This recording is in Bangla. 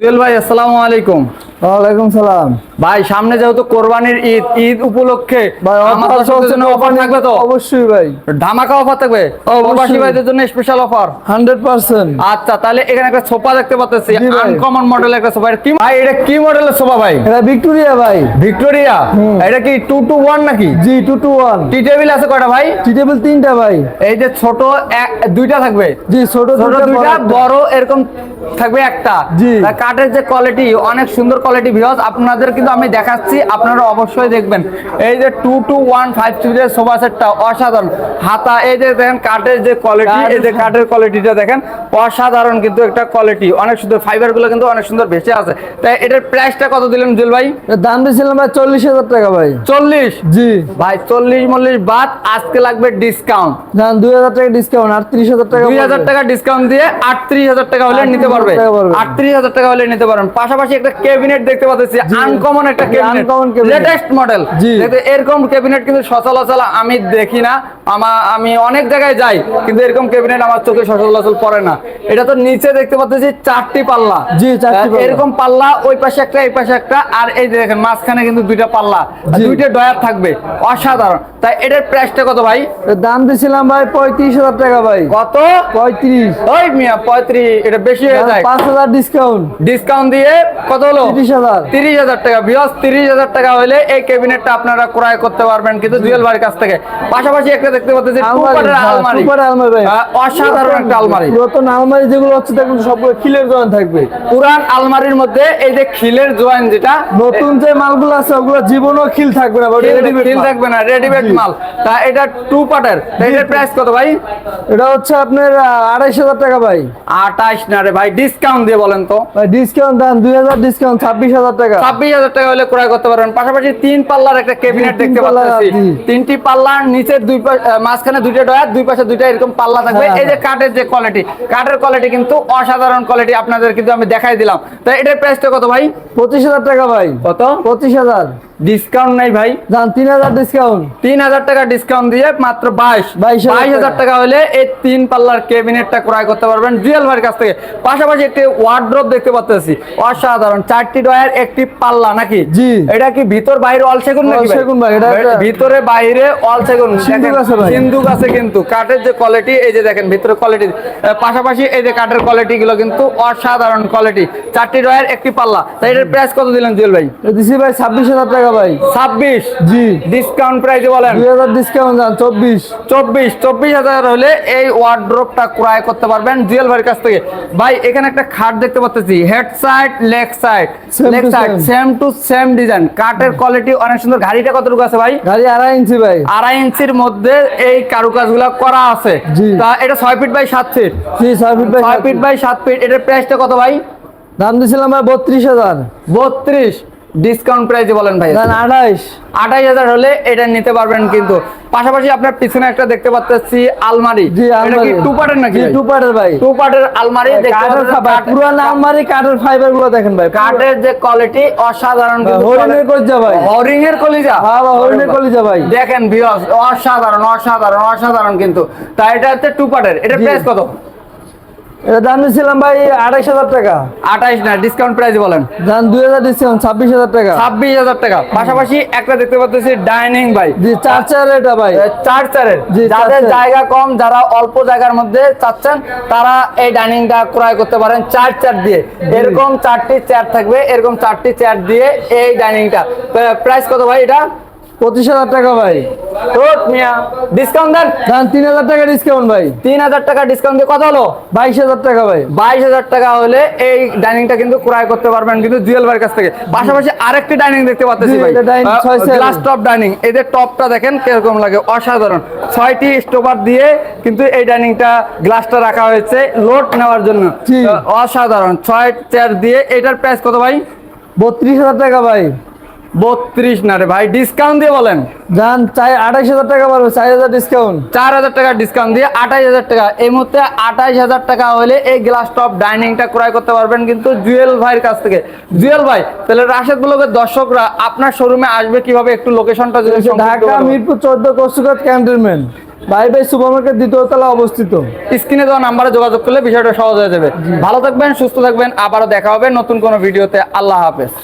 জুয়েল ভাই আসসালামু আলাইকুম। ওয়ালাইকুম সালাম। ভাই সামনে যেহেতু কোরবানির ঈদ ঈদ উপলক্ষে অফার থাকবে তো অবশ্যই ভাই। ধামাকা অফার থাকবে? প্রবাসী ভাইদের জন্য স্পেশাল অফার হান্ড্রেড পার্সেন্ট। আচ্ছা তাহলে এখানে একটা সোফা দেখতে পাচ্ছি আনকমন একটা সোফা। কি ভাই এটা কি মডেলের সোফা ভাই? এটা ভিক্টোরিয়া ভাই। ভিক্টোরিয়া? এটা কি টু টু ওয়ান নাকি? জি টু টু ওয়ান টি টেবিল আছে কয়টা ভাই? টি টেবিল তিনটা ভাই। এই যে ছোট দুইটা থাকবে? জি ছোট ছোট দুইটা বড় এরকম থাকবে একটা। জি। কাঠের যে কোয়ালিটি অনেক সুন্দর কোয়ালিটি ভিউজ আপনাদের কিন্তু আমি দেখাচ্ছি আপনারা অবশ্যই দেখবেন। এই যে টু টু ওয়ান ফাইভ সিটের সোফা সেটটা অসাধারণ। হাতা এই যে দেখেন কাঠের যে কোয়ালিটি এই যে কাঠের কোয়ালিটিটা দেখেন অসাধারণ কিন্তু একটা কোয়ালিটি অনেক সুন্দর ফাইবারগুলো কিন্তু অনেক সুন্দর ভেসে আছে। তাই এটার প্রাইসটা কত দিলেন জুল ভাই? দাম দিয়েছিলাম ভাই চল্লিশ হাজার টাকা ভাই। চল্লিশ? জি। ভাই চল্লিশ মল্লিশ বাদ আজকে লাগবে ডিসকাউন্ট জান দুই হাজার টাকা ডিসকাউন্ট আটত্রিশ হাজার টাকা দুই হাজার। টাকা ডিসকাউন্ট দিয়ে আটত্রিশ হাজার টাকা হলে নিতে পারবে। 38,000 টাকা পারবে। আটত্রিশ হাজার টাকা হলে নিতে পারবেন। পাশাপাশি একটা ক্যাবিনেট দেখতে পাচ্ছি আনকমন একটা ক্যাবিনেট লেটেস্ট মডেল এরকম ক্যাবিনেট কিন্তু সচলাচল আমি দেখি না। আমার আমি অনেক জায়গায় যাই কিন্তু এরকম ক্যাবিনেট আমার চোখে সচলাচল পড়ে না। এটা তো নিচে দেখতে পাচ্ছি চারটি পাল্লা। জি। এরকম পাল্লা ওই পাশে একটা এই পাশে একটা আর এই দেখেন মাঝখানে কিন্তু দুইটা পাল্লা। দুইটা ডয়ার থাকবে। অসাধারণ। তাই এটার প্রাইসটা কত ভাই? দাম দিয়েছিলাম ভাই পঁয়ত্রিশ হাজার টাকা ভাই। কত? পঁয়ত্রিশ। ওই মিয়া পঁয়ত্রিশ। এটা বেশি হয়ে যায়। পাঁচ হাজার ডিসকাউন্ট ডিসকাউন্ট দিয়ে কত হলো? তিরিশ হাজার। তিরিশ হাজার টাকা। বিয়স তিরিশ হাজার টাকা হলে এই ক্যাবিনেটটা আপনারা ক্রয় করতে পারবেন কিন্তু জুয়েল ভাইয়ের কাছ থেকে। পাশাপাশি একটা দেখতে পাচ্ছি আলমারি, টুপারের আলমারি। টুপারের আলমারি ভাই। আহ, অসাধারণ একটা আলমারি। পুরাতন আলমারি যেগুলো হচ্ছে দেখুন সবগুলো খিলের জয়েন থাকবে। পুরান আলমারির মধ্যে এই যে খিলের জয়েন যেটা নতুন যে মালগুলো আছে ওগুলো জীবনও খিল থাকবে না খিল থাকবে না রেডিমেড মাল। তা এটা টু পার্টের এটার প্রাইস কত ভাই? এটা হচ্ছে আপনার আড়াইশ হাজার টাকা ভাই। আঠাইশ না রে ভাই ডিসকাউন্ট দিয়ে বলেন তো। ডিসকাউন্ট দেন দুই হাজার ডিসকাউন্ট ছাব্বিশ হাজার টাকা। ছাব্বিশ হাজার টাকা হলে ক্রয় করতে পারবেন। পাশাপাশি তিন পাল্লার একটা ক্যাবিনেট দেখতে পাচ্ছি। তিনটি পাল্লার নিচের দুই মাঝখানে দুইটা ডয়ার দুই পাশে দুইটা এরকম পাল্লা থাকবে। হ্যাঁ, এই যে কাঠের যে কোয়ালিটি কাঠের কোয়ালিটি কিন্তু অসাধারণ কোয়ালিটি আপনাদের কিন্তু আমি দেখাই দিলাম। তাই এটার প্রাইসটা কত ভাই? পঁচিশ হাজার টাকা ভাই। কত? পঁচিশ হাজার। ডিসকাউন্ট নাই ভাই। যান তিন হাজার ডিসকাউন্ট তিন হাজার টাকা ডিসকাউন্ট দিয়ে মাত্র বাইশ। 22,000 বাইশ হাজার টাকা। হলে এই তিন পাল্লার ক্যাবিনেটটা ক্রয় করতে পারবেন জুয়েল ভাইয়ের কাছ থেকে। পাশাপাশি একটি ওয়ার্ড্রপ দেখতে পাচ্ছি অসাধারণ। চারটি ডয়ার একটি পাল্লা নাকি? জি। এটা কি ভিতর বাইরে অল সেগুন নাকি সেগুন ভাই, এটা ভিতরে বাইরে অল সেগুন। সিন্দুক আছে কিন্তু। কাঠের যে কোয়ালিটি এই যে দেখেন ভিতরে কোয়ালিটি পাশাপাশি এই যে কাঠের কোয়ালিটি গুলো কিন্তু অসাধারণ কোয়ালিটি চারটি ডয়ার একটি পাল্লা। তাই এটার প্রাইস কত দিলেন জুয়েল ভাই? দিছি ভাই ছাব্বিশ হাজার টাকা ভাই। ছাব্বিশ। জি। ডিসকাউন্ট প্রাইসে বলেন। দুই হাজার ডিসকাউন্ট যান হলে এই ওয়ার্ড্রোপটা ক্রয় করতে পারবেন জুয়েল ভাইয়ের কাছ থেকে। ভাই এখানে একটা খাট দেখতে পাচ্ছি head side leg side Same leg side same to same design quality অনেক সুন্দর। গাড়িটা কতটুকু আছে ভাই? গাড়ি আড়াই ইঞ্চি ভাই। আড়াই ইঞ্চির মধ্যে এই কারুকাজগুলো করা আছে। তা এটা feet by feet G feet by feet by feet এটার প্রাইসটা কত ভাই? দাম দিছিলাম ভাই বত্রিশ হাজার। বত্রিশ। ডিসকাউন্ট প্রাইসে বলেন ভাই দেন আড়াইশ আঠাইশ। হাজার হলে এটা নিতে পারবেন কিন্তু পাশাপাশি আপনার পিছনে একটা দেখতে পাচ্ছি আলমারি। এটা আলমারি কি টু পার্টের নাকি টু পার্টের ভাই। টু পার্টের আলমারি পুরান আলমারি কাঠের ফাইবারগুলো দেখেন ভাই কাঠের যে কোয়ালিটি অসাধারণ কিন্তু হরিণের কলিজা ভাই। হরিং এর কলিজা? হ্যাঁ হরিণের কলিজা ভাই। দেখেন ভিউয়ার্স অসাধারণ অসাধারণ অসাধারণ কিন্তু। তাই এটা হচ্ছে টু পার্টের এটা। প্রাইস কত? এটা দাম ভাই আড়াইশ হাজার টাকা। আঠাইশ না ডিসকাউন্ট প্রাইস বলেন। দাম দুই হাজার ডিসকাউন্ট ছাব্বিশ হাজার টাকা। ছাব্বিশ হাজার টাকা। পাশাপাশি একটা দেখতে পাচ্ছি ডাইনিং ভাই। জি চার চার এটা ভাই। চার চারের। যাদের জায়গা কম যারা অল্প জায়গার মধ্যে চাচ্ছেন তারা এই ডাইনিংটা ক্রয় করতে পারেন চার চার দিয়ে। এরকম চারটি চেয়ার থাকবে এরকম চারটি চেয়ার দিয়ে এই ডাইনিংটা প্রাইস কত ভাই এটা? পঁচিশ হাজার টাকা ভাই। মিয়া ডিসকাউন্ট দেন। তিন হাজার টাকা ডিসকাউন্ট ভাই। তিন হাজার টাকা ডিসকাউন্ট দিয়ে কত হলো বাইশ হাজার টাকা ভাই। বাইশ হাজার টাকা হলে এই ডাইনিংটা কিন্তু ক্রয় করতে পারবেন কিন্তু জুয়েল ভাইয়ের কাছ থেকে। পাশাপাশি আরেকটি ডাইনিং দেখতে পাচ্ছি ভাই। গ্লাস টপ ডাইনিং এদের টপটা দেখেন কীরকম লাগে অসাধারণ। ছয়টি স্টোভার দিয়ে কিন্তু এই ডাইনিংটা গ্লাসটা রাখা হয়েছে লোড নেওয়ার জন্য। অসাধারণ। ছয় চেয়ার দিয়ে এটার প্রাইস কত ভাই? বত্রিশ হাজার টাকা ভাই। বত্রিশ না রে ভাই ডিসকাউন্ট দিয়ে বলেন। যান চাই আঠাইশ হাজার টাকা পারবে চার হাজার ডিসকাউন্ট চার হাজার টাকা ডিসকাউন্ট দিয়ে আঠাইশ হাজার টাকা। এই মুহূর্তে আঠাইশ হাজার টাকা হলে এই গ্লাস টপ ডাইনিংটা ক্রয় করতে পারবেন কিন্তু জুয়েল ভাইয়ের কাছ থেকে। জুয়েল ভাই তাহলে রাশেদ ব্লগের দর্শকরা আপনার শোরুমে আসবে কীভাবে? একটু লোকেশনটা যদি ঢাকা মিরপুর চোদ্দ কষ্টঘাট ক্যান্টনমেন্ট। ভাই ভাই সুপার মার্কেট দ্বিতীয় তলা অবস্থিত। স্ক্রিনে দেওয়া নাম্বারে যোগাযোগ করলে বিষয়টা সহজ হয়ে যাবে। ভালো থাকবেন সুস্থ থাকবেন আবারও দেখা হবে নতুন কোনো ভিডিওতে। আল্লাহ হাফেজ।